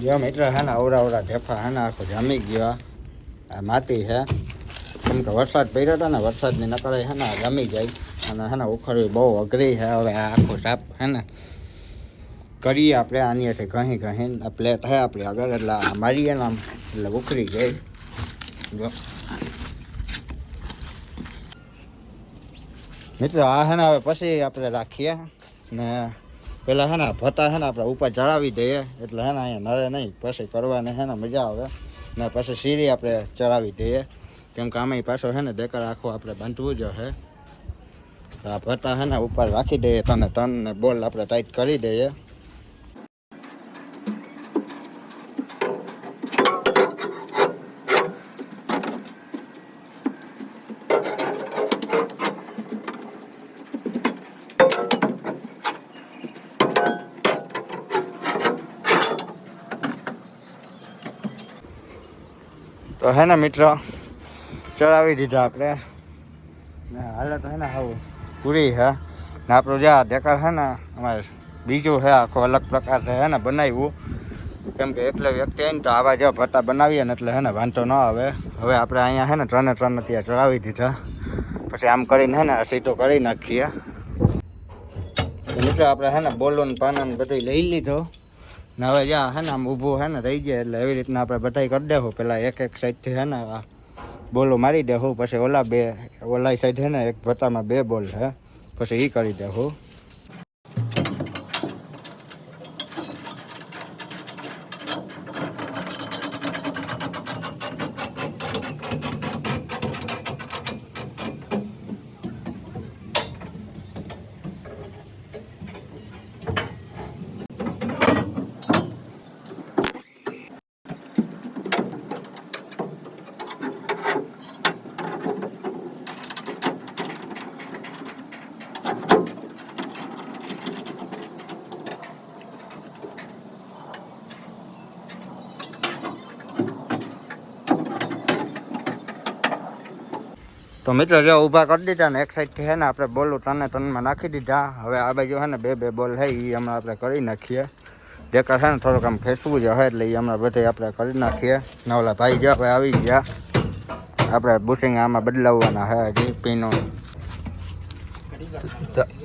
જો મિત્ર હે ને અવરા અવરા ઢેફા હે ને આખો જામી ગયો. આ માટી છે. કેમ કે વરસાદ પડ્યો હતો ને વરસાદની નકરે છે ને જામી જાય. અને હે ને ઉખડવી બહુ અઘરી છે. હવે આ આખો સાપ હે ને કરીએ આપણે આનીથી ઘણી ઘહી કહી પ્લેટ હે આપણી આગળ, એટલે મારીએ ને આમ, એટલે ઉખડી જાય. જો. મિત્રો, આ હે ને હવે પછી આપણે રાખીએ. ને પેલા હે ને, ભતા હે ને, આપણે ઉપર ચડાવી દઈએ. એટલે હે ને, અહીંયા નરે નહીં, પછી કરવાને હે ને, મજા આવે. ને પછી સીરી આપણે ચડાવી દઈએ. કેમ કે આમાં પાછો હે ને દેકાર આખો આપણે બાંધવું જ હે. આ ભતા હે ને, ઉપર રાખી દઈએ તને તન ને બોલ આપણે ટાઈટ કરી દઈએ. તો હે ને મિત્રો, ચડાવી દીધા આપણે. ને હાલે તો હે ને આવું પૂરી હે. ને આપણું જ્યાં દેખાડ હે ને, અમારે બીજું છે આખો અલગ પ્રકાર હે ને બનાવ્યું. કેમ કે એકલે વ્યક્તિ તો આવા જેવા ભટ્ટા બનાવીએ ને એટલે હે ને વાંધો ન આવે. હવે આપણે અહીંયા હે ને ત્રણે ત્રણ ત્યાં ચડાવી દીધા. પછી આમ કરીને હે ને સીધો કરી નાખીએ. મિત્રો આપણે હે ને બોલો ને પાના ને બધું લઈ લીધો. ને હવે જ્યાં હે ને, આમ ઊભું હે ને, રહી જાય એટલે એવી રીતના આપણે બધાય કરી દેવું પેલા એક એક સાઈડથી હે ને, આ બોલો મારી દેવું પછી ઓલા બે, ઓલા સાઈડ હે ને, એક ભટ્ટામાં બે બોલ હે, પછી એ કરી દેવું તો મિત્રો, જો ઊભા કરી દીધા ને, એક સાઈડથી હે ને, આપણે બોલું ત્રણે ત્રણમાં નાખી દીધા. હવે આ બાજુ હે ને, બે બે બોલ છે એ હમણાં આપણે કરી નાખીએ. ડેકર છે ને, થોડુંક આમ ખેંચવું જ હોય એટલે એ હમણાં બધે આપણે કરી નાખીએ. નવલા ભાઈ જ્યાં ભાઈ આવી ગયા. આપણે બુશિંગ આમાં બદલાવવાના છે હજી પીનો.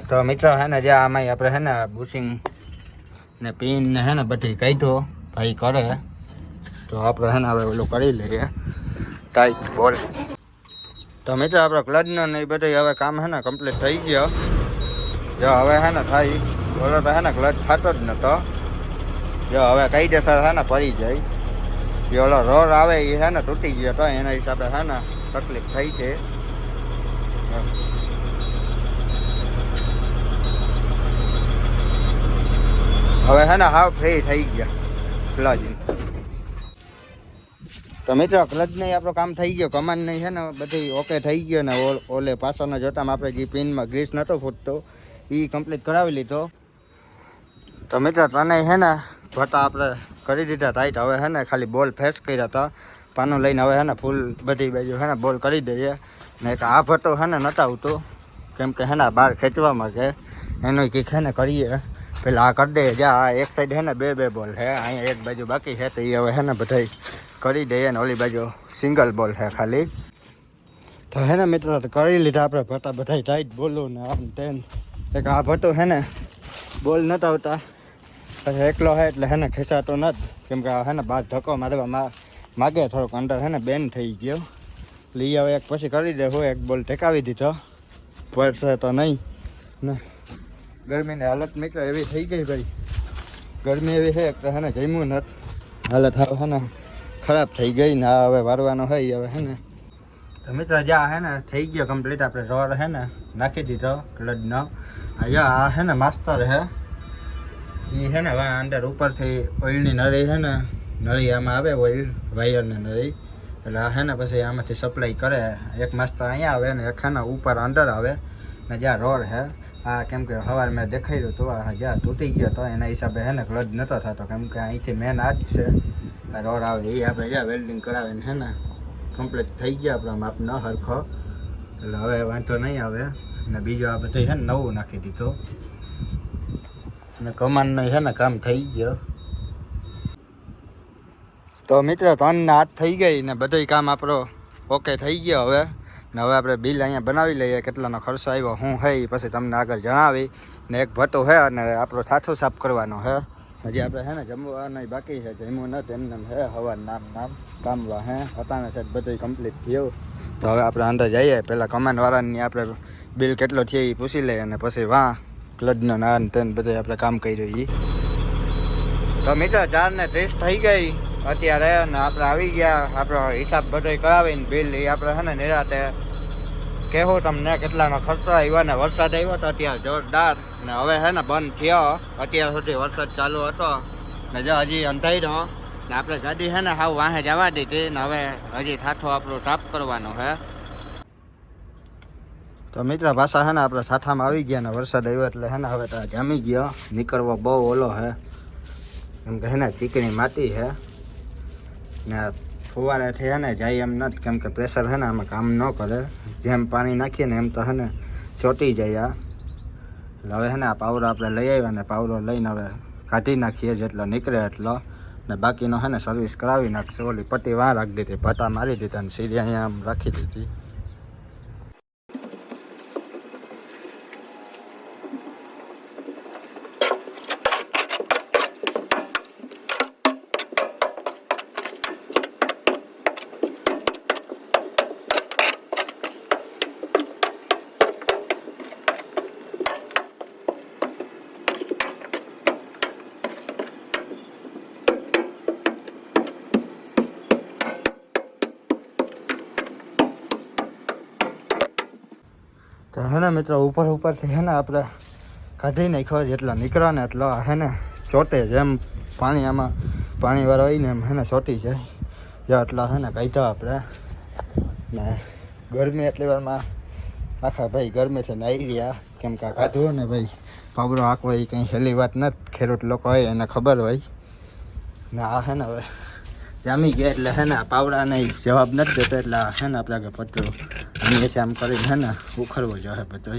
તો- મિત્રો હે ને, જે આમાં આપણે હે ને બુશિંગ ને, પીન ને હે ને, બધી કાઢો. ભાઈ કરે. તો આપણે હે ને, હવે ઓલું કરી લઈએ. ટાઈટ બોલ. તો મિત્રો આપણે ક્લચનો ને એ બધું હવે કામ હે ને કમ્પ્લીટ થઈ ગયો. જો હવે હે ને થાય બોલો તો હે ને ક્લચ થતો જ નતો. જો હવે કાયદેસર હે ને પડી જાય. જે ઓલો રોડ આવે એ હે ને તૂટી ગયો તો એના હિસાબે હે ને તકલીફ થઈ છે. હવે હે ને હાવ ફ્રી થઈ ગયા. ક્લચ તો મિત્રો નહીં આપણો કામ થઈ ગયો કમાન નહીં છે ને બધી ઓકે થઈ ગયો ને ઓલ- પાછળના જોતામાં આપણે જે પિનમાં ગ્રીસ નહોતો ફૂટતો એ કમ્પ્લીટ કરાવી લીધો તો મિત્રો તને છે ને ભટા આપણે કરી દીધા ટાઈટ હવે છે ને ખાલી બોલ ફેસ કર્યા હતા પાનું લઈને હવે છે ને ફૂલ બધી બાજુ છે ને બોલ કરી દઈએ ને એક આ ભટ્ટો છે ને નતા આવતો કેમ કે છે ને બહાર ખેંચવામાં કે એનો કીક છે ને કરીએ પેલા આ કરી દઈએ જા એક સાઈડ છે ને બે બે બોલ છે અહીંયા એક બાજુ બાકી છે તો એ હવે છે ને બધાય કરી દઈએ ને ઓલી બાજુ સિંગલ બોલ છે ખાલી. તો હે ને મિત્રો કરી લીધા આપણે ભટ્ટા બધા ટાઈટ બોલું ને આમ તેમ. એક આ ભટ્ટો હે ને બોલ નતા આવતા. એકલો હે એટલે હે ને ખેંચાતો નથી. કેમ કે હે ને બહાર ધક્કો મારવા માગે થોડોક અંદર હે ને બેન થઈ ગયો. એટલે ઈ હવે એક પછી કરી દે હું, એક બોલ ટેકાવી દીધો. પડશે તો નહીં. ને ગરમીની હાલત મિત્રો એવી થઈ ગઈ ભાઈ. ગરમી એવી છે, એક તો હે ને જમ્યું નથી. હાલત હવે હે ને ખરાબ થઈ ગઈ ને હવે વારવાનો હોય હવે હે ને. તો મિત્રો જ્યાં હે ને થઈ ગયો કમ્પ્લીટ આપણે રોડ હે ને, નાખી દીધો ક્લચનો અહીંયા આ હે ને માસ્તર હે. એ હે ને અંદર ઉપરથી ઓઇલની નળી હે ને, નળી આમાં આવે ઓઇલ વાયરની નળી. એટલે આ હે ને પછી આમાંથી સપ્લાય કરે. એક માસ્તર અહીંયા આવે ને એક હે ને ઉપર અંદર આવે ને જ્યાં રોડ હે. આ કેમ કે સવારે મેં દેખાડ્યું હતું આ જ્યાં તૂટી ગયો હતો એના હિસાબે હે ને ક્લચ નહોતો થતો. કેમ કે અહીંથી મેન આજ છે. રોડ આવે એ આપણે જ્યાં વેલ્ડિંગ કરાવીને હે ને કમ્પ્લીટ થઈ ગયા આપણા માપ ન હરખો. એટલે હવે વાંધો નહીં આવે. ને બીજો આ બધો છે ને નવું નાખી દીધું. ને કમાનનો છે ને કામ થઈ ગયો. તો મિત્રો ત્રણ હાથ થઈ ગઈ ને બધું કામ આપણો ઓકે થઈ ગયો હવે. ને હવે આપણે બિલ અહીંયા બનાવી લઈએ, કેટલાનો ખર્ચો આવ્યો, હું હે પછી તમને આગળ જણાવી. ને એક ભટ્ટો હે અને આપણો થાઠો સાફ કરવાનો હે. હજી આપણે હે ને જમવાનું બાકી છે જમવું નથી, એમને એમ હે, હવા નામ નામ, કામવા હે, હતાને સાહેબ બધું કમ્પ્લીટ થયું. તો હવે આપણે અંદર જઈએ પહેલાં કમાનવાળાની આપણે બિલ કેટલો થયે એ પૂછી લઈએ અને પછી વાહ ક્લડનો નાન તેને બધું આપણે કામ કર્યું એ તો મિત્રો, ચાર ને ત્રીસ થઈ ગઈ. અત્યારે ને આપણે આવી ગયા, આપણો હિસાબ બધો કરાવીને બિલ એ આપણે છે ને નિરાતે કહેવું તમને કેટલાનો ખર્ચો આવ્યો ને વરસાદ આવ્યો તો અત્યારે જોરદાર. ને હવે છે ને બંધ થયો. અત્યાર સુધી વરસાદ ચાલુ હતો. ને જો હજી અંધાર્યો ને આપણે ગાડી છે ને હાવ વાહે જવા દીધી. ને હવે હજી સાથો આપણો સાફ કરવાનો છે તો મિત્ર પાછા છે ને આપણે સાઠામાં આવી ગયા ને વરસાદ આવ્યો એટલે છે ને હવે તો જામી ગયો. નીકળવો બહુ ઓલો છે એમ કે છે ને ચીકણી માટી છે ને ફુવારેથી હે ને જાય એમ નથી, કેમ કે પ્રેશર હે ને આમાં કામ ન કરે. જેમ પાણી નાખીએ ને એમ તો હે ને ચોટી જાય આ. એટલે હવે હે ને આ પાવડો આપણે લઈ આવ્યા ને પાવડો લઈને હવે કાઢી નાખીએ જેટલો નીકળે એટલો. ને બાકીનો હે ને સર્વિસ કરાવી નાખશે. ઓલી પટ્ટી વાં રાખી દીધી પટ્ટા મારી દીધા ને સીધી અહીંયા આમ રાખી દીધી. મિત્રો, ઉપર ઉપરથી હે ને આપણે કાઢી નાખ્યો જેટલા નીકળે ને એટલો હે ને ચોટે જેમ પાણી આમાં પાણીવાળો હોય ને એમ હે ને ચોટી જાય. જો એટલા હે ને કાઢ્યો આપણે. ને ગરમી એટલી વારમાં આખા ભાઈ ગરમીથી નાહી રહ્યા. કેમ કે કાઢવું ને ભાઈ, પાવડો આંકવો એ કંઈ હેલી વાત નથી ખેડૂત લોકો હોય, એને ખબર હોય. ને આ હે ને હવે જામી ગયા એટલે હે ને પાવડાને જવાબ નથી દેતો, એટલે હે ને આપણે આગળ પતરું અહીંયાથી આમ કરીને હે ને ઉખડવો જોઈએ બધો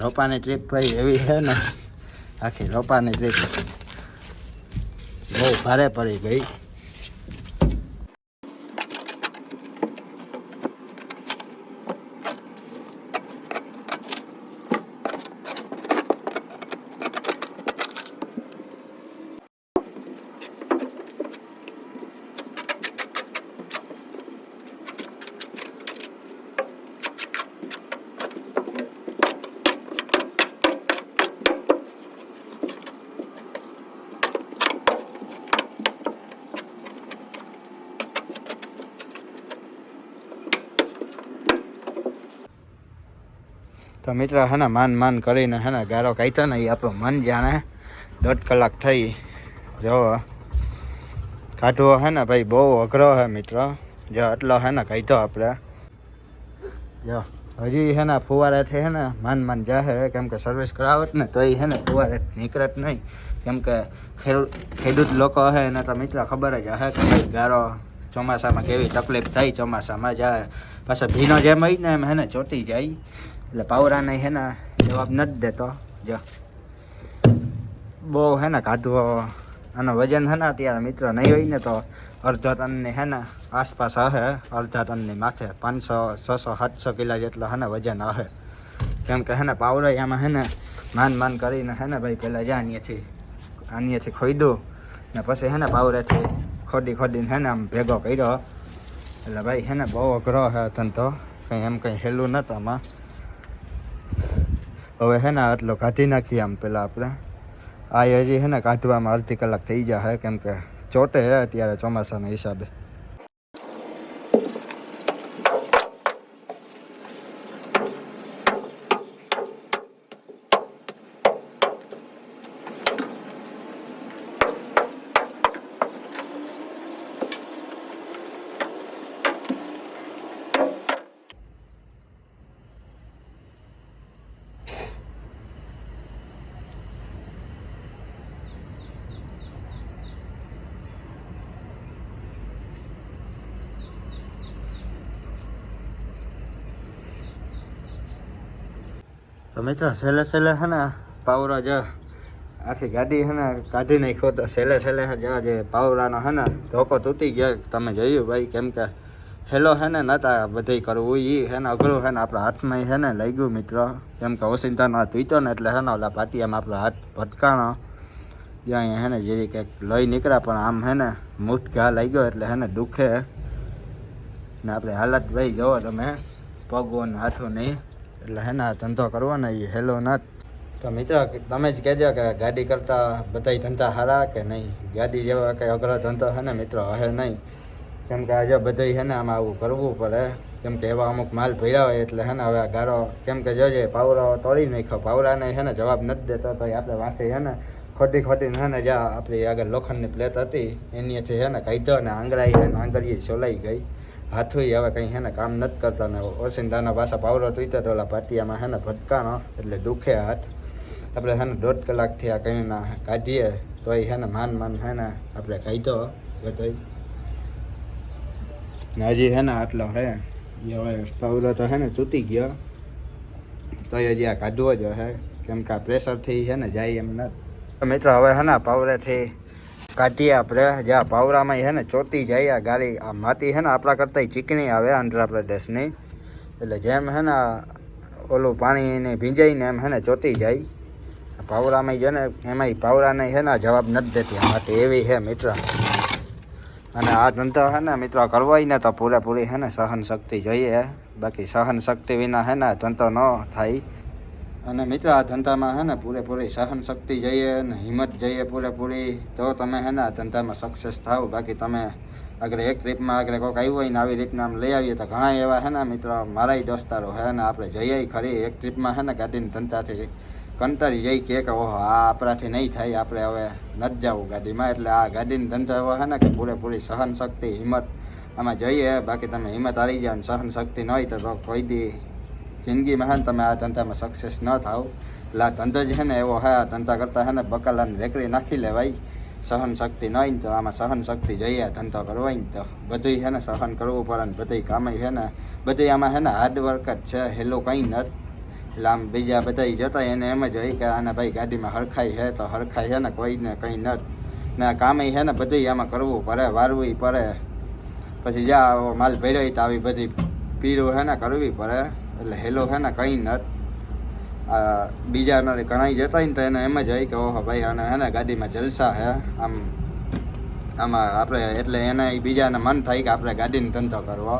રોપાની ટ્રીપ ભાઈ એવી છે ને, આખી રોપાની ટ્રીપ બહુ ભારે પડી ગઈ. તો મિત્ર હે ને, માન માન કરીને હે ને, ગારો કાઢ્યો ને એ આપણું મન જાણે. દોઢ કલાક થઈ. જો, કાઢવો હે ને ભાઈ, બહુ અઘરો હે મિત્ર. જો એટલો હે ને કાઢ્યો આપણે. જો, હજી હે ને ફુવારેથી હે ને માન માન જાહે. કેમ કે સર્વિસ કરાવત ને તો એ હે ને ફુવારે નીકળત નહીં. કેમ કે ખેડૂત ખેડૂત લોકો હે એને તો મિત્ર ખબર જ હે કે ભાઈ, ગારો ચોમાસામાં કેવી તકલીફ થાય, ચોમાસામાં જાય પાછા ભીનો જેમ હોય ને એમ હે ને ચોટી જાય. એટલે પાવરાને હે ને જવાબ નથી દેતો. જો. બહુ હે ને કાઢવો આનો વજન હે ને અત્યારે મિત્ર નહીં હોય ને તો અડધા ટનની હે ને આસપાસ હશે અડધા ટનની માથે પાંચસો, છસો, સાતસો કિલા જેટલો હે ને વજન હશે કેમ કે હે ને પાવડો એમાં હે ને માન માન કરીને હે ને ભાઈ પહેલાં જ્યાં અહીંયાથી અહીંયાથી ખોઈદું ને પછી હે ને પાવરેથી ખોદી ખોદીને હે ને આમ ભેગો કર્યો. એટલે ભાઈ હે ને બહુ અઘરો હે તો. કંઈ એમ કંઈ હેલું નહોતું આમાં. હવે હે ને આટલો કાઢી નાખીએ આમ પેલા આપણે. આ હજી હે ને કાઢવામાં અડધી કલાક થઈ જાય કેમ કે ચોટે હે અત્યારે ચોમાસાના હિસાબે. તો મિત્રો સહેલે સહેલે છે ને પાવરા જ આખી ગાડી છે ને કાઢી નાખ્યો તો સહેલે સહેલે જેવા જે પાવરાનો હે ને ધોકો તૂટી ગયો તમે જોયું ભાઈ કેમ કે હેલો હે ને નતા બધે કરવું એ હે ને અઘરું હે ને આપણા હાથમાં હે ને લઈ ગયું મિત્ર કેમ કે ઓસિંતાનો હાથ પીતો ને એટલે હે ને ઓલા પાટિયામાં આપણો હાથ ભટકાણો જ્યાં હે ને જેરી કંઈક લઈ નીકળ્યા પણ આમ હે ને મુઠ ઘા લઈ ગયો એટલે હે ને દુખે ને આપણે હાલત ભાઈ જોવો તમે પગો ને હાથો નહીં એટલે હે ને ધંધો કરવાનો એ હેલો નટ તો મિત્ર, તમે જ કહેજો કે ગાડી કરતાં બધાય ધંધા સારા કે નહીં? ગાડી જેવા કંઈ અઘરો ધંધો હે ને મિત્રો, હે નહીં? કેમ કે આજે બધાય હે ને આમાં આવું કરવું પડે. કેમ કે એવા અમુક માલ ભર્યા હોય એટલે હે ને હવે ગારો, કેમ કે જોજે, પાવરાઓ તોડી નાખ્યો. પાવરાને હે ને જવાબ નથી દેતો તો આપણે વાંચી હે ને ખોટી ખોટી હે ને જ્યાં આપણી આગળ લોખંડની પ્લેટ હતી, એની હે ને કાયદો ને આંગળાઈ હે ને આંગળીએ છોલાઈ ગઈ. હાથુય હવે કંઈ હે ને કામ નથી કરતા ને ઓસિંદાના પાછા પાવરો તૂટ્યો તો ઓલા પાટિયામાં હે ને ભટકાણો, એટલે દુખે હાથ. આપણે હે ને દોઢ કલાકથી આ કંઈ ના કાઢીએ તોય હે ને માન માન હે ને આપણે કાઢ્યો બધોય. ને હજી હે ને આટલો હે, એ હવે પાવરો તો હે ને તૂટી ગયો. તોય હજી આ કાઢવો જ હે, કેમ કે આ પ્રેશરથી હે ને જાય એમ નથી. મિત્રો, હવે હે ને પાવરેથી કાઢીએ આપણે. જ્યાં પાવરામાં છે ને ચોટી જાય, આ ગાડી આ માટી છે ને આપણા કરતાં ચીકણી આવે આંધ્રપ્રદેશની એટલે જેમ હે ને ઓલું પાણીને ભીંજાઈને એમ છે ને ચોટી જાય. પાવરામાં છે ને એમાંય પાવરાને છે ને જવાબ નથી દેતી. આ માટી એવી હે મિત્ર. અને આ ધંધો છે ને, મિત્રો કરવાય ને તો પૂરેપૂરી છે ને સહન શક્તિ જોઈએ. બાકી સહન શક્તિ વિના છે ને ધંધો ન થાય. અને મિત્ર, આ ધંધામાં હે ને પૂરેપૂરી સહન શક્તિ જઈએ ને હિંમત જઈએ પૂરેપૂરી, તો તમે હે ને આ ધંધામાં સક્સેસ થાવ બાકી તમે આગળ એક ટ્રીપમાં આગળ કોઈક આવ્યું હોય ને આવી રીતના આમ લઈ આવીએ તો ઘણા એવા હે ને મિત્રો, મારાય દોસ્તારો હે ને આપણે જઈએ ખરી. એક ટ્રીપમાં હે ને ગાડીની ધંધાથી કંટાળી જઈ કે ઓહો, આ આપણાથી નહીં થાય, આપણે હવે નથી જવું ગાડીમાં. એટલે આ ગાડીની ધંધા એવો છે ને કે પૂરેપૂરી સહન શક્તિ હિંમત. આમાં જઈએ, બાકી તમે હિંમત હારી જાઓ ને સહન શક્તિ ન હોય તો કોઈ દી જિંદગીમાં હે ને તમે આ ધંધામાં સક્સેસ ન થાવ. એટલે આ ધંધો જ છે ને એવો હે, આ ધંધા કરતાં હે ને બકાલાને રેકડી નાખી લેવાય. સહન શક્તિ ન હોય ને તો આમાં સહન શક્તિ જોઈએ ધંધો કરવો હોય ને તો. બધુંય છે ને સહન કરવું પડે ને બધી કામે છે ને. બધુંય આમાં છે ને હાર્ડવર્ક જ છે, હેલો કંઈ નથી. એટલે આમ બીજા બધા જતા એને એમ જ હોય કે આને ભાઈ ગાડીમાં હરખાઈ છે તો હરખાઈ છે ને કોઈને કંઈ ને આ કામે છે ને બધું આમાં કરવું પડે, વારવું પડે. પછી આવો માલ ભર્યો તો આવી બધી પીરું છે ને કરવી પડે. એટલે હેલો છે ને, કંઈ આ બીજાના ઘણા જતા ને તો એને એમ જ આવી કે, ઓહો ભાઈ, આને હે ને ગાડીમાં જલસા છે. આમ, આમાં આપણે, એટલે એને બીજાને મન થાય કે આપણે ગાડીનો ધંધો કરવો.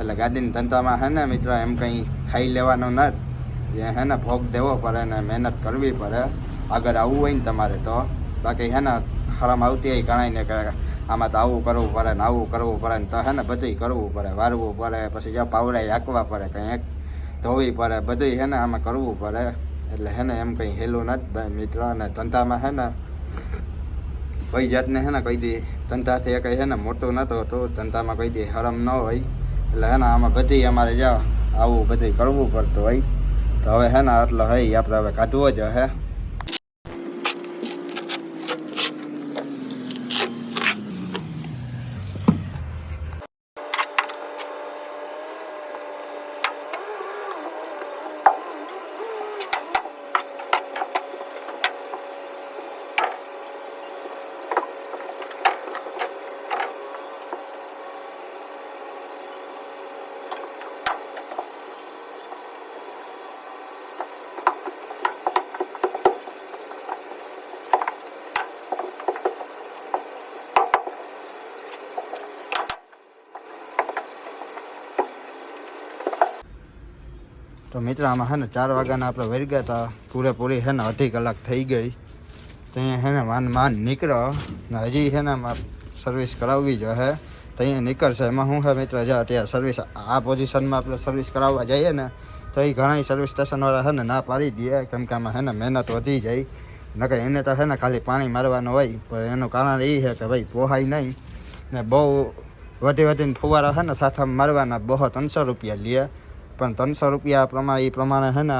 એટલે ગાડીના ધંધામાં હે ને મિત્ર, એમ કંઈ ખાઈ લેવાનું નથી. જે હે ને ભોગ દેવો પડે ને મહેનત કરવી પડે. આગળ આવવું હોય ને તમારે તો. બાકી હે ને, હરામ આવતી હોય ગણાયને કે આમાં તો આવું કરવું પડે ને આવું કરવું પડે ને તો હે ને બધું કરવું પડે, વારવું પડે, પછી જો પાવડાઈ હાંકવા પડે કંઈક. ધોવી પડે, બધુંય હેને આમાં કરવું પડે. એટલે હેને એમ કંઈ હેલું નથી મિત્ર અને ધંધામાં હે ને કોઈ જાતને હે ને કોઈ દી ધંધાથી કંઈ હે ને મોટું નહોતું હતું, ધંધામાં કોઈ દી હરમ ન હોય. એટલે હે ને આમાં બધી અમારે જાઓ આવું બધું કરવું પડતું હોય. તો હવે હે ને આટલો હોય આપણે હવે કાઢવો જ હે. તો મિત્ર, આમાં હે ને ચાર વાગ્યાના આપણે વરી ગયા હતા પૂરેપૂરી હે ને અઢી કલાક થઈ ગઈ. તો અહીંયા હે ને માન માન નીકળ્યો ને હજી છે ને સર્વિસ કરાવવી જો હે. તો અહીંયા નીકળશે. એમાં શું હે મિત્ર, જો અત્યારે સર્વિસ આ પોઝિશનમાં આપણે સર્વિસ કરાવવા જઈએ ને, તો એ ઘણા સર્વિસ સ્ટેશનવાળા હે ને ના પાડી દે. કેમ કે આમાં હે ને મહેનત વધી જાય. નકર એને તો છે ને ખાલી પાણી મારવાનું હોય. પણ એનું કારણ એ છે કે ભાઈ પોહાય નહીં. ને બહુ વધી વધીને ફુવારા હે ને સાથે મારવાના બહુ ત્રણસો રૂપિયા લે. પણ ત્રણસો રૂપિયા પ્રમાણે એ પ્રમાણે છે ને,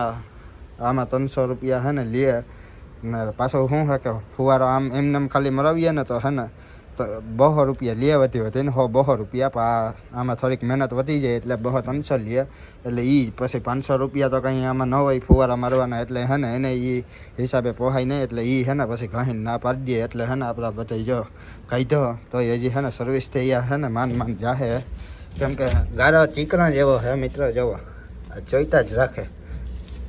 આમાં ત્રણસો રૂપિયા છે ને લે. ને પાછો શું છે કે, ફુવારો આમ એમને એમ ખાલી મરાવીએ ને તો છે ને, તો બહો રૂપિયા લે વધી વધી. ને હો બહો રૂપિયા, પણ આમાં થોડીક મહેનત વધી જાય એટલે બહો ત્રણસો લે. એટલે એ પછી પાંચસો રૂપિયા તો કંઈ આમાં ન હોય ફુવારા મારવાના, એટલે હે ને, એને એ હિસાબે પોહાય નહીં, એટલે એ હે ને પછી ઘણી ના પાડી દે. એટલે હે ને આપણા બધા જો કાઢો તો એ હજી હે ને સર્વિસ થઈ હે ને, માન માન જાહે. કેમ કે ગારો ચીકણા જેવો હે મિત્ર જવો. જોઈતા જ રાખે.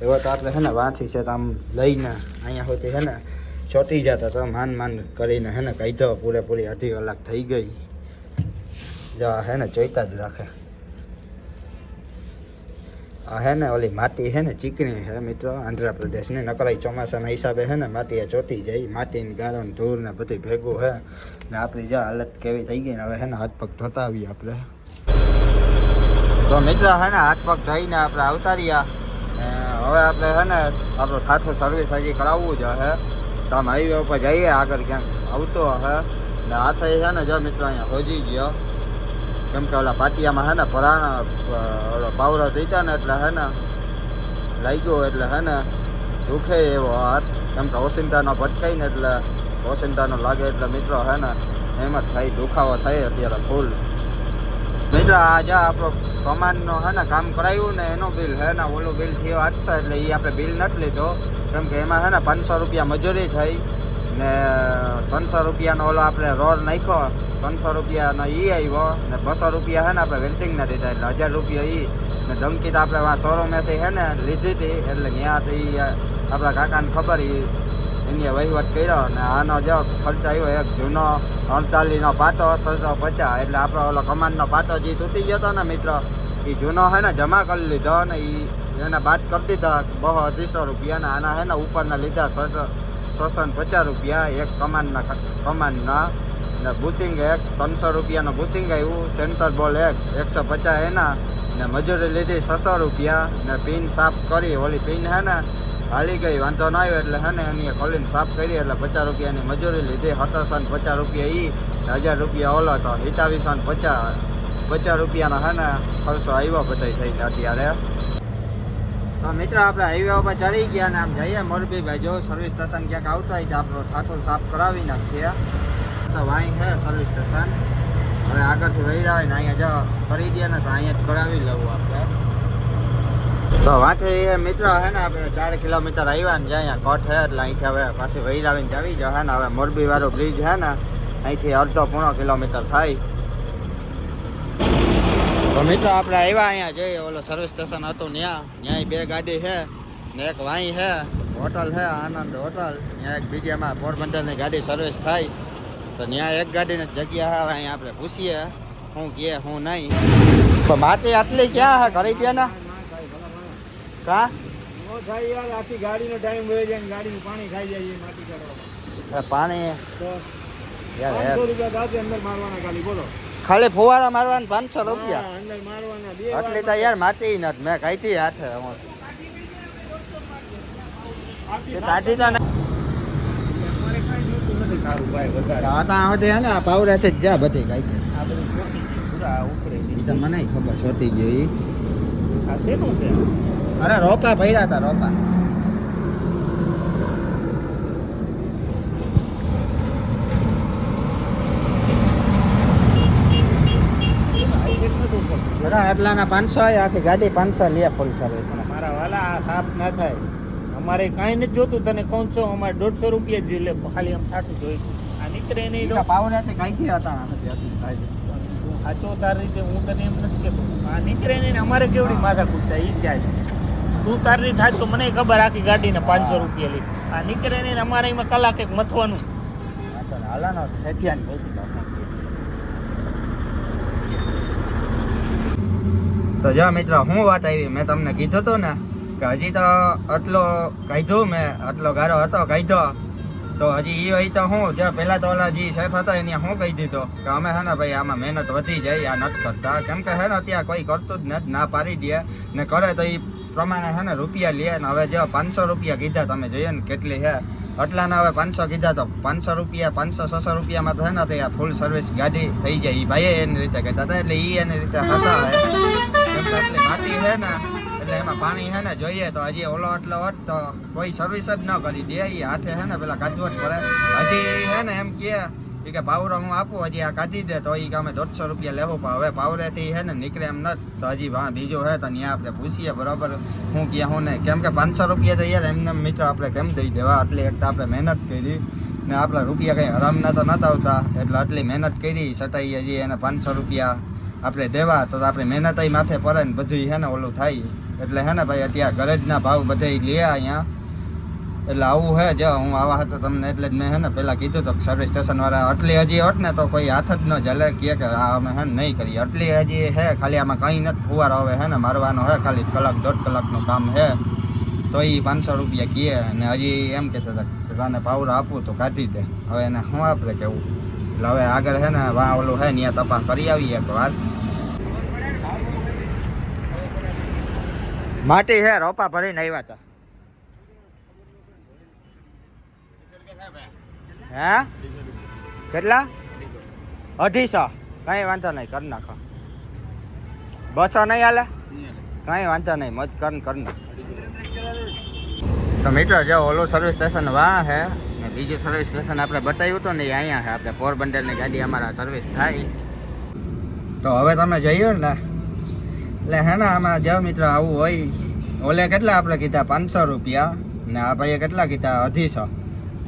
એવો તો આપણે છે ને વાંચી છે તો આમ લઈને અહીંયા સુધી છે ને ચોટી જતા તો માન માન કરીને હે ને કાઢો પૂરેપૂરી અઢી કલાક થઈ ગઈ. જવા હે ને જોઈતા જ રાખે. આ હે ને ઓલી માટી હે ને ચીકણી હે મિત્રો આંધ્રપ્રદેશની. નકરાઈ ચોમાસાના હિસાબે હે ને માટી ચોટી જાય. માટીને ગારો ધૂળ ને બધી ભેગું હે. ને આપણી જો હાલત કેવી થઈ ગઈ ને હવે હે ને હાથ પગ ધોતા આવીએ આપણે. તો મિત્ર હે ને, હાથ પગ ધોઈને આપણે આવતા રહ્યા હવે આપણે હે ને, આપણો થાથું સર્વિસ હજી કરાવવું જ હે. તો આમ હાઈવે ઉપર જઈએ, આગળ ક્યાંક આવતો હે. ને હાથે છે ને જો મિત્રો અહીંયા હોજી ગયો. કેમ કે ઓલા પાટિયામાં હે ને પરાણા ઓલો પાવરો દીધા ને એટલે હે ને લાગ્યો એટલે હે ને દુખે એવો હાથ. કેમ કે ઓસિંતાનો ભટકાઈ ને એટલે ઓસિંતાનો લાગે એટલે મિત્રો હે ને એમ જ થાય, દુખાવો થાય અત્યારે ફૂલ મિત્રો આ જો આપણો કમાનનો હે ને કામ કરાવ્યું ને એનો બિલ હે ને ઓલું બિલ થયો આઠસો એટલે એ આપણે બિલ નથી લીધો. કેમ કે એમાં હે ને પાંચસો રૂપિયા મજૂરી થઈ ને ત્રણસો રૂપિયાનો ઓલો આપણે રોડ નાખ્યો. ત્રણસો રૂપિયાનો એ આવ્યો ને બસો રૂપિયા હે ને આપણે વેલ્ટિંગના દીધા એટલે હજાર રૂપિયા એ ને ડંકી તો આપણે શોરૂમેથી હે ને લીધી હતી એટલે ત્યાંથી આપણા કાકાને ખબર એ એની વહીવટ કર્યો ને આનો જો ખર્ચ આવ્યો. એક જૂનો અડતાલીસનો પાટો સસો પચાસ. એટલે આપણો ઓલો કમાનનો પાટો જે તૂટી ગયો હતો ને મિત્ર, એ જૂનો હે ને, જમા કરી લીધો ને એ એને બાદ કરી દીધા. બહુ અઢીસો રૂપિયા ને આના હે ને, ઉપરના લીધા છસો ને પચાસ રૂપિયા. એક કમાનના કમાનના ને બુસિંગ એક, ત્રણસો રૂપિયાનો બુસિંગ આવ્યું. સેન્ટર બોલ એક, એકસો પચાસ એના. ને મજૂરી લીધી છસો રૂપિયા. ને પિન સાફ કરી, ઓલી પિન હે ને હાલી ગઈ, વાંધો ન આવ્યો એટલે હે ને એની ખોલીને સાફ કરી એટલે પચાસ રૂપિયાની મજૂરી લીધી. હતાશા ને પચાસ રૂપિયા એ હજાર રૂપિયા ઓલો તો હિતાવીસો ને પચાસ. પચાસ રૂપિયાનો હે ને ખર્ચો આવ્યો બધાય થઈને અત્યારે. તો મિત્રો આપણે હાઈવે ઉપર ચડી ગયા ને આમ જઈએ. મોરબીભાઈ જો સર્વિસ સ્ટેશન ક્યાંક આવતા હોય તો આપણો થાથું સાફ કરાવી નાખીએ. તો વાંઈ છે સર્વિસ સ્ટેશન હવે આગળથી વહી આવે ને અહીંયા જો કરી દે ને તો અહીંયા જ કરાવી લઉં આપણે. તો વાંચે એ મિત્રો હે ને, આપણે ચાર કિલોમીટર આવ્યા ને જ્યાં અહીંયા કોટ છે એટલે અહીંથી હવે પાછી વહી આવીને જાવી જશે ને, હવે મોરબી વાળો બ્રિજ છે ને, અહીંથી અડધો પૂણો કિલોમીટર થાય. તો મિત્રો આપણે આવ્યા અહીંયા જઈએ, ઓલો સર્વિસ સ્ટેશન હતું ત્યાં ત્યાં બે ગાડી છે ને એક વાંઈ છે હોટલ છે આનંદ હોટલ ત્યાં એક બીજામાં પોરબંદરની ગાડી સર્વિસ થાય. તો ત્યાં એક ગાડીની જગ્યા છે હવે અહીંયા આપણે પૂછીએ શું કહે શું નહીં. તો માટી આટલી ક્યાં છે કરી દે ને? કા? નો થાય યાર આખી ગાડીનો ટાઈમ વહી જાય ને ગાડીનું પાણી ખાઈ જાય માટી કાઢવા પાણી? યાર રૂપિયા દાદે અંદર મારવાના ખાલી બોલો. ખાલી ફુવારા મારવાના પાંચસો રૂપિયા? અંદર મારવાના બે એટલે તો યાર માટી નથી મેં કાઢી હાથે કાઢી તો ને. કાંઈ ને પાવડાથી જ જા બધી તો મને ખબર છોટી ગઈ. આ શેનું છે? અરે રોપા ભર્યા હતા રોપા. આટલાના પાંચસો આખી ગાડી પાંચસો લે ફૂલ સર્વિસ મારા વાલા આ સાફ ના થાય. અમારે કાંઈ નથી જોતું તને કહું છો અમારે દોઢસો રૂપિયા જ જોઈએ. લે ખાલી આમ સાચું જોઈ આ નીકળે નહીં હતા નથી હતી કાઢી. તું સાચો તારી રીતે હું તને એમ નથી કહેતો. આ નીકળે નહીં અમારે કેવડી માથા કૂદતા એ જાય તું તારી થાય તો મને ખબર આખી ગાડીને પાંચસો રૂપિયા લે. આ નીકળે ને અમારે એમાં કલાક એક મથવાનું. તો જો મિત્રો, હું વાત આવી, મેં તમને કીધું હતું ને કે હજી તો આટલો કાઢ્યું મેં, આટલો ગારો હતો કાઢ્યો. તો હજી એ હોય તો હું, જો પહેલાં તો ઓલા જે શેફ હતા એને હું કહી દીધો કે અમે હે ને ભાઈ આમાં મહેનત વધી જાય, આ નથી કરતા. કેમ કે હે ને, અત્યારે કોઈ કરતું જ નથી, ના પાડી દે ને કરે તો એ પ્રમાણે છે ને રૂપિયા લે ને હવે જો પાંચસો રૂપિયા કીધા તમે જોઈએ ને કેટલી હે આટલાના હવે પાંચસો કીધા તો પાંચસો રૂપિયા, પાંચસો, છસો રૂપિયામાં તો છે ને તો આ ફૂલ સર્વિસ ગાડી થઈ જાય. એ ભાઈએ એની રીતે કહેતા હતા, એટલે એ એની રીતે હસાવે આટલી માટી છે ને, એટલે એમાં પાણી છે ને જોઈએ તો હજી ઓલો એટલો હોત તો કોઈ સર્વિસ જ ન કરી દે. એ હાથે છે ને પેલા જ પડે હજી છે ને એમ કહે એ કે પાવરો હું આપું, હજી આ કાઢી દે, તો એ કે અમે દોઢસો રૂપિયા લેવો, પણ હવે પાવરેથી હે ને નીકળે એમ નથી. તો હજી હા, બીજો હે, તો ત્યાં આપણે પૂછીએ, બરાબર? હું ક્યાં હું ને કેમ કે પાંચસો રૂપિયા તો યાર એમને મિત્રો આપણે કેમ દઈ દેવા? આટલી એક તો આપણે મહેનત કરી. ને આપણા રૂપિયા કંઈ હરામના તો નતા આવતા. એટલે આટલી મહેનત કરી, છતાંય હજી એને પાંચસો રૂપિયા આપણે દેવા, તો આપણે મહેનત માથે પડે ને બધું હે ને ઓલું થાય. એટલે હે ને ભાઈ, અત્યારે ગરજના ભાવ બધે લે અહીંયા. એટલે આવું હે જો, હું આવા હતો તમને એટલે જ મેં હે ને પહેલાં કીધું તો સર્વિસ સ્ટેશન વાળા, આટલી હજી હોત ને તો કોઈ હાથ જ ન જલે. કે આ અમે હે નહીં કરીએ. આટલી હજી હે, ખાલી આમાં કંઈ નથી, ફુવારો હવે હે ને, મારવાનો હે, ખાલી કલાક દોઢ કલાકનું કામ હે. તો એ પાંચસો રૂપિયા કહે અને હજી એમ કહેતા હતા કે તને પાવર આપું તો કાઢી દે. હવે એને શું આપણે કેવું એટલે હવે આગળ હે ને વાં ઓલું હે ત્યાં તપાસ કરી આવીએ એક વાર. માટી હે, રોપા ભરીને આવ્યા હતા. હે? કેટલા? અઢીસો. કઈ વાંધો નહીં, કરી નાખો. બસો નહીં હાલે? કઈ વાંધો નહીં મજ કર, કરી નાખો. તો મિત્રો, જો ઓલું સર્વિસ સ્ટેશન વાહ હે, ને બીજું સર્વિસ સ્ટેશન આપણે બતાવ્યું હતું ને અહીંયા છે આપણે પોરબંદરની ગાડી અમારા સર્વિસ થાય. તો હવે તમે જઈએ ને, એટલે હે ને, આમાં જો મિત્ર, આવું હોય. ઓલે કેટલા આપણે કીધા? પાંચસો રૂપિયા. ને આ ભાઈએ કેટલા કીધા? અઢીસો.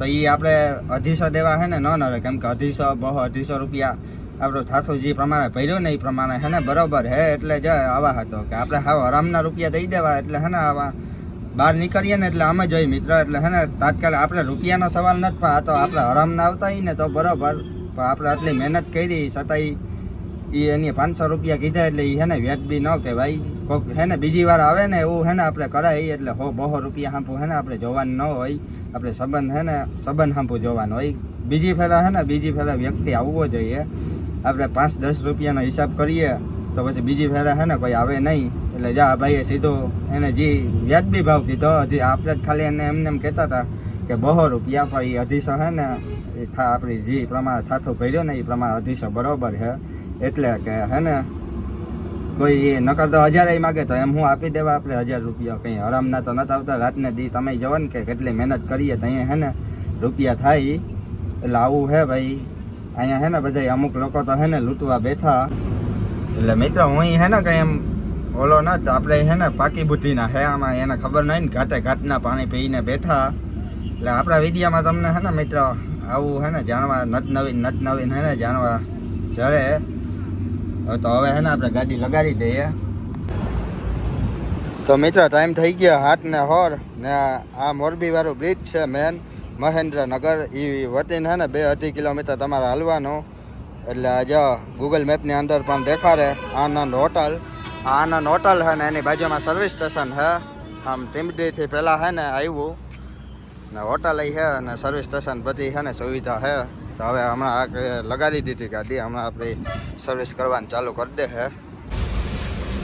તો એ આપણે અઢીસો દેવા હે ને ન નરે કેમ કે અઢીસો, બહુ અઢીસો રૂપિયા આપણું થાથું જે પ્રમાણે ભર્યું ને એ પ્રમાણે હે ને બરોબર હે એટલે જ આવા હતો. કે આપણે હાવ આરામના રૂપિયા દઈ દેવા એટલે હે ને આવા બહાર નીકળીએ ને એટલે આમ જ હોય મિત્ર એટલે હે ને તાત્કાલિક આપણે રૂપિયાનો સવાલ નથી, પણ આ તો આપણે આરામના આવતા ને તો બરોબર. પણ આપણે આટલી મહેનત કરી છતાંય એ એની પાંચસો રૂપિયા કીધા એટલે એ હે ને વ્યાજબી ન કહેવાય. કોક હે ને, બીજી વાર આવે ને, એવું હે ને આપણે કરાય, એટલે હો, બહો રૂપિયા હાંપુ હે ને, આપણે જોવાનું ન હોય. આપણે સંબંધ હે ને, સંબંધ હાંપુ જોવાનું હોય. બીજી ફેરા હે ને, બીજી ફેરા વ્યક્તિ આવવો જોઈએ. આપણે પાંચ, દસ રૂપિયાનો હિસાબ કરીએ, તો પછી બીજી ફેરા હે ને, કોઈ આવે નહીં. એટલે જા ભાઈએ સીધો એને જે વ્યાજબી ભાવ કીધો, હજી આપણે જ ખાલી એને એમને એમ કહેતા હતા કે બહો રૂપિયા ભાઈ અઢીસો હે ને, એ થા, આપણી જે પ્રમાણે થાથું ભર્યો ને એ પ્રમાણે અઢીસો બરાબર છે એટલે કે હે ને કોઈ એ, નકર તો હજાર માગે તો એમ હું આપી દેવા આપણે હજાર રૂપિયા કંઈ હરામના તો નથી આવતા. રાતને દી તમે જવો ને કે કેટલી મહેનત કરીએ તો અહીંયા હે ને રૂપિયા થાય. એટલે આવું હે ભાઈ. અહીંયા હે ને બધા અમુક લોકો તો હે ને લૂંટવા બેઠા. એટલે મિત્ર, હું હે ને કંઈ એમ ઓલો ના, આપણે હે ને પાકી બુદ્ધિના હે આમાં. એને ખબર નહીં ને, ઘાટે ઘાટના પાણી પીને બેઠા. એટલે આપણા વિડીયામાં તમને હે ને મિત્ર, આવું હે ને જાણવા, નટ નવીન નટ નવીન હે ને જાણવા હવે તો હવે હે ને આપણે ગાડી લગાડી દઈએ. તો મિત્ર ટાઈમ થઈ ગયો હાથ ને હોર ને આ મોરબી વાળું બ્રિજ છે મેન મહેન્દ્રનગર એ વટીને હે ને બે અઢી કિલોમીટર તમારે હાલવાનું. એટલે આજે ગૂગલ મેપની અંદર પણ દેખાડે. આનંદ હોટલ. આનંદ હોટલ છે ને એની બાજુમાં સર્વિસ સ્ટેશન છે આમ ટીમડીથી પહેલાં છે ને આવ્યું ને હોટલ છે અને સર્વિસ સ્ટેશન બધી છે ને સુવિધા છે તો હવે હમણાં આ લગાડી દીધી ગાડી, હમણાં આપણી સર્વિસ કરવાની ચાલુ કરી દે છે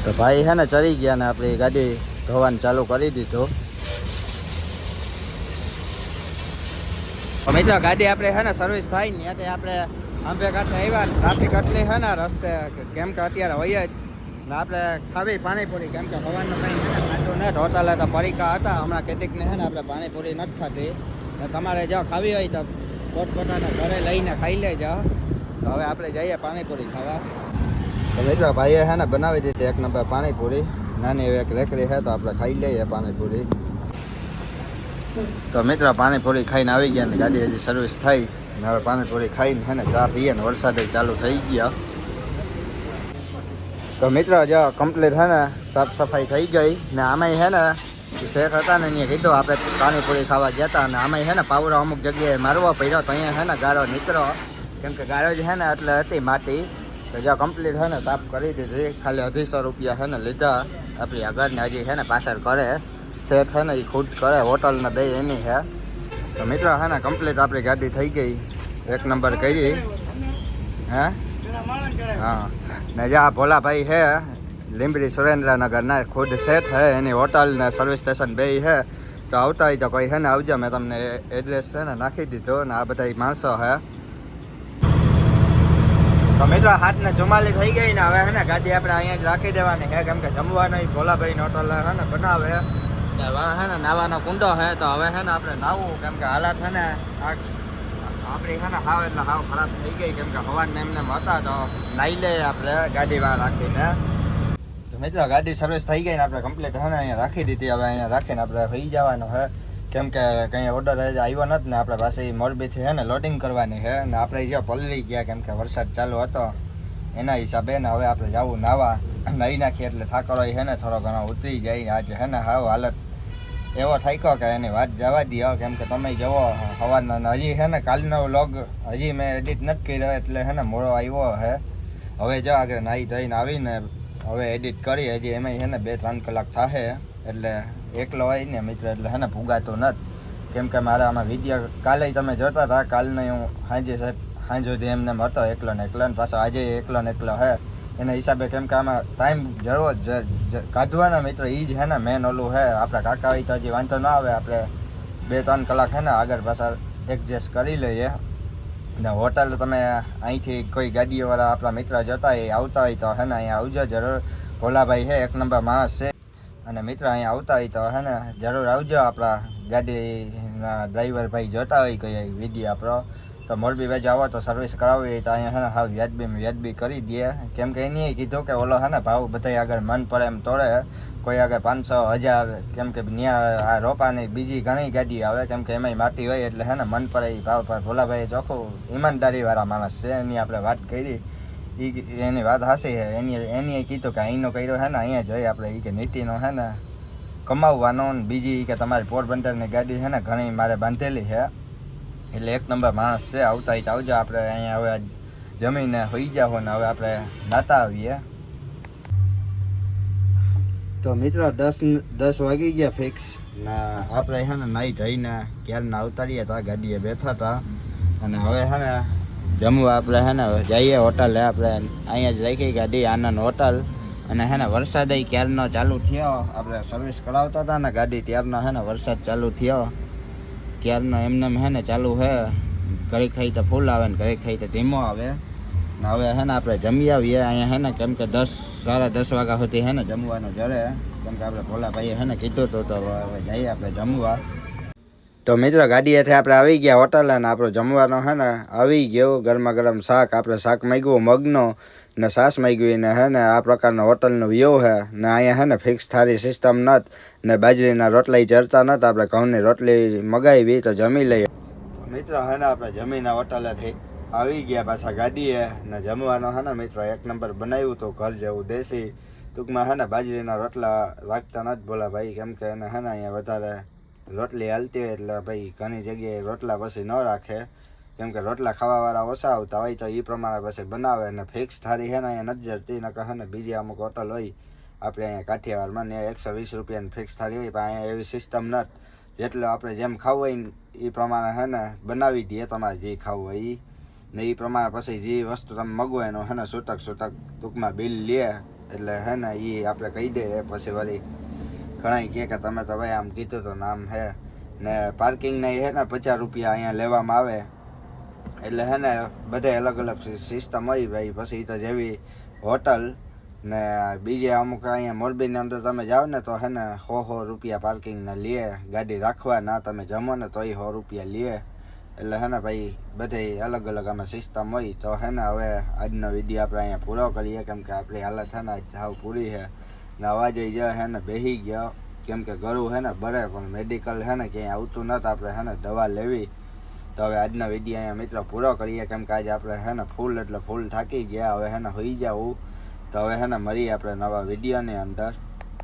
તો ભાઈ છે ને ચડી ગયા ને આપણી ગાડી ધોવાનું ચાલુ કરી દીધું. મિત્રો ગાડી આપણે છે ને સર્વિસ થાય ને એટલે આપણે આંબે કાંઠે આવ્યા ટ્રાફિક એટલી છે ને રસ્તે કેમ કે અત્યારે હોય જ. ને આપણે ખાવી પાણીપુરી કેમ કે હવાનું કંઈ ખાતું નથી હોટલ હતા પરીકા હતા, હમણાં કેટલીકને છે ને આપણે પાણીપુરી નથી ખાતી તમારે જો ખાવી હોય તો પોતપોતાના ઘરે લઈને ખાઈ લેજો તો હવે આપણે જઈએ પાણીપુરી ખાવા. તો મિત્રો, ભાઈએ હે ને બનાવી દીધી એક નંબર પાણીપુરી. નાની એવી એક રેકડી છે, તો આપણે ખાઈ લઈએ પાણીપુરી. તો મિત્રો, પાણીપુરી ખાઈને આવી ગયા ને ગાડી હજી સર્વિસ થઈ. ને હવે પાણીપુરી ખાઈને હે ને ચા પીએ ને વરસાદ ચાલુ થઈ ગયા. તો મિત્રો, જો કમ્પ્લીટ હે ને, સાફ સફાઈ થઈ ગઈ. ને આમાંય હે ને શેખ હતા ને એને કીધું આપણે પાણીપુરી ખાવા ગયા હતા અને આમાં છે ને પાવડો અમુક જગ્યાએ મારવો પડ્યો તો અહીંયા છે ને ગારો નીકળો કેમ કે ગારો જ છે ને એટલે હતી માટી. તો જો કમ્પ્લીટ છે ને સાફ કરી દીધી. ખાલી અઢીસો રૂપિયા છે ને લીધા. આપણી આગળને હજી છે ને પાછળ કરે શેઠ છે ને એ ખુદ કરે હોટલને દઈ એની છે. તો મિત્રો છે ને કમ્પ્લીટ આપણી ગાડી થઈ ગઈ. એક નંબર કરી. હે? હા. ને જ્યાં ભોલાભાઈ છે લીંબડી સુરેન્દ્રનગરના ખુદ શેઠ હે, એની હોટલ ને સર્વિસ સ્ટેશન બે હે. તો આવતા હોય તો કોઈ હે ને આવજો, મેં તમને એડ્રેસ છે ને નાખી દીધો ને આ બધા માણસો છે તો મિત્રો હાથ ને ચુમાલી થઈ ગઈ ને હવે હે ને ગાડી આપણે અહીંયા જ રાખી દેવાની છે કેમ કે જમવાનો ભોલાભાઈ હોટલ છે ને બનાવે હે. ને નાવાનો કુંડો છે તો હવે છે ને આપણે નાવું કેમ કે હાલત છે ને આ આપણી છે ને હાવ એટલે હાવ ખરાબ થઈ ગઈ, કેમ કે હવાને એમને એમ હતા તો નાઈ લે આપણે ગાડી બહાર રાખીને. તો મિત્રો, ગાડી સર્વિસ થઈ ગઈ ને આપણે કમ્પ્લીટ હે ને, અહીંયા રાખી દીધી. હવે અહીંયા રાખીને આપણે થઈ જવાનું છે કેમ કે કંઈ ઓર્ડર આવ્યો નથી ને, આપણે પાસે મોરબીથી હે ને લોડિંગ કરવાની છે ને આપણે જો પલળી ગયા, કેમ કે વરસાદ ચાલુ હતો, એના હિસાબે ને હવે આપણે જવું નાવા. નાહી નાખીએ એટલે થાકડો છે ને, થોડો ઘણો ઉતરી જાય. આજે હે ને, હાવ હાલત એવો થાક્યો કે એની વાત જવા દો કેમ કે તમે જવો સવારના હજી હે ને, કાલનો વ્લોગ હજી મેં એડિટ નથી કર્યો એટલે હે ને, મોડો આવ્યો હે. હવે જો આગળ નાહી ધોઈને આવીને હવે એડિટ કરી હજી એમાં છે ને બે ત્રણ કલાક થશે એટલે એકલો હોય ને મિત્ર, એટલે હેને ભૂગાતું નથી. કેમ કે મારા આમાં વિદ્યા કાલે તમે જોતા હતા, કાલને હું સાંજે સાંજ સુધી એમને એમ હતો એકલો ને એકલો ને પાછો આજે એકલો ને એકલો હે. એના હિસાબે કેમ કે આમાં ટાઈમ જરૂર કાઢવાના મિત્ર એ જ હે ને મેન ઓલું હે. આપણા કાકા હોય તો હજી વાંધો ના આવે, આપણે બે ત્રણ કલાક હે ને આગળ પાછળ એડજસ્ટ કરી લઈએ. ને, હોટલ તમે અહીંથી કોઈ ગાડીઓવાળા આપણા મિત્ર જતા હોય આવતા હોય તો હે ને અહીંયા આવજો જરૂર. ભોલાભાઈ છે એક નંબર માણસ છે. અને મિત્ર અહીંયા આવતા હોય તો હે ને જરૂર આવજો આપણા ગાડીના ડ્રાઈવર ભાઈ જોતા હોય કોઈ વીડિયો આપણો. તો મોરબી બાજુ આવો તો સર્વિસ કરાવવી હોય તો અહીંયા હે ને હા વ્યાજબી વ્યાજબી કરી દે કેમ કે એની કીધું કે ઓલો હે ને ભાવ બધા આગળ મન પડે એમ તોડે. કોઈ આગળ પાંચસો હજાર, કેમ કે ત્યાં આ રોપાની બીજી ઘણી ગાડી આવે, કેમ કે એમાંય માટી હોય એટલે હે ને મન પડે એ ભાવ પર. ભોલાભાઈ ચોખ્ખું ઈમાનદારીવાળા માણસ છે, એની આપણે વાત કરી. ઈ એની વાત હાસી એની એની કીધું કે અહીંનો કર્યો હે ને, અહીંયા જોઈએ આપણે. એ કે નીતિનો હે ને, કમાવવાનો ને બીજી કે તમારી પોરબંદરની ગાડી છે ને, ઘણી મારે બાંધેલી છે એટલે એક નંબર માણસ છે. આવતા આવજો, આપણે અહીંયા હવે જમીને હોઈ જાઓ ને, હવે આપણે નાતા આવીએ. તો મિત્રો, દસ દસ વાગી ગયા ફિક્સ ને આપણે છે ને નાઈ ધોઈને ક્યારના ઉતારીએ તા ગાડીએ બેઠા હતા. અને હવે છે ને જમવા આપણે છે ને જઈએ હોટલે. આપણે અહીંયા જ રાખી ગાડી, આનંદ હોટલ. અને હે ને વરસાદ ક્યારનો ચાલુ થયો? આપણે સર્વિસ કરાવતા હતા ને ગાડી, ત્યારનો હે ને વરસાદ ચાલુ થયો. ક્યારનો એમને હે ને ચાલુ છે ઘરે ખાઈ તો ફૂલ આવે ને ઘરે ખાઈ તો ધીમો આવે. હવે હે ને આપણે જમી આવીએ. અહીંયા હે ને કેમ કે દસ, સાડા દસ વાગ્યા સુધી હે ને જમવાનું જરે કેમ કે આપણે ભોલાભાઈએ હે ને કીધું હતું તો હવે જઈએ આપણે જમવા. તો મિત્રો ગાડી હેઠે આપણે આવી ગયા હોટલ અને આપણો જમવાનો હે ને આવી ગયો. ગરમા ગરમ શાક, આપણે શાક માગ્યું, મગનો ને સાસ માગ્યું ને હે ને આ પ્રકારનો હોટલનો વ્યૂ હે ને અહીંયા હે ને ફિક્સ થારી સિસ્ટમ નત ને બાજરીના રોટલા ચરતા નત. આપણે ઘઉંની રોટલી મગાવી તો જમી લઈએ. મિત્રો, હે ને આપણે જમીને હોટલેથી આવી ગયા પાછા ગાડીએ ને જમવાનો હા મિત્રો, એક નંબર બનાવ્યું તો ઘર જેવું દેશી. ટૂંકમાં હા ને બાજરીના રોટલા રાખતા નથી બોલા ભાઈ, કેમ કે એને હા ને અહીંયા વધારે રોટલી હાલતી હોય એટલે ભાઈ ઘણી જગ્યાએ રોટલા પછી ન રાખે. કેમ કે રોટલા ખાવાવાળા ઓછા આવતા હોય તો એ પ્રમાણે પછી બનાવે અને ફિક્સ થારી હે ને અહીંયા નથી જડતી નકર હે ને બીજી અમુક હોટલ હોય, આપણે અહીંયા કાઠિયાવાડમાં ને એકસો વીસ રૂપિયાની ફિક્સ થારી હોય, પણ અહીંયા એવી સિસ્ટમ નથી. જેટલો આપણે જેમ ખાવું હોય ને એ પ્રમાણે હે ને બનાવી દઈએ તમારે જે ખાવું હોય એ ને એ પ્રમાણે પછી જે વસ્તુ તમે મગો એનો હે ને છૂટક છૂટક ટૂંકમાં બિલ લે, એટલે હે ને એ આપણે કહી દઈએ પછી વળી ઘણા કહે કે તમે તો ભાઈ આમ કીધું તો નામ હે. ને પાર્કિંગના હે ને પચાસ રૂપિયા અહીંયા લેવામાં આવે. એટલે હે ને બધે અલગ અલગ સિસ્ટમ હોય ભાઈ. પછી તો જેવી હોટલ ને બીજે અમુક અહીંયા મોરબીની અંદર તમે જાઓ ને તો હે ને સો સો રૂપિયા પાર્કિંગના લે. ગાડી રાખવા ના તમે જમો ને તો એ સો રૂપિયા લે. એટલે હે ને ભાઈ બધે અલગ અલગ આમાં સિસ્ટમ હોય તો હે ને હવે આજનો વીડિયો આપણે અહીંયા પૂરો કરીએ કેમ કે આપણી હાલત છે ને સાવ પૂરી છે ને અવાજ જ હે ને બેસી ગયો કેમ કે ગળું હે ને બરે પણ મેડિકલ હે ને ક્યાંય આવતું નથી આપણે હે ને દવા લેવી તો હવે આજનો વીડિયો અહીંયા મિત્રો પૂરો કરીએ કેમ કે આજે આપણે હે ને ફૂલ એટલે ફૂલ થાકી ગયા હવે હે ને હોઈ જવું તો હવે હે ને મળીએ આપણે નવા વિડીયોની અંદર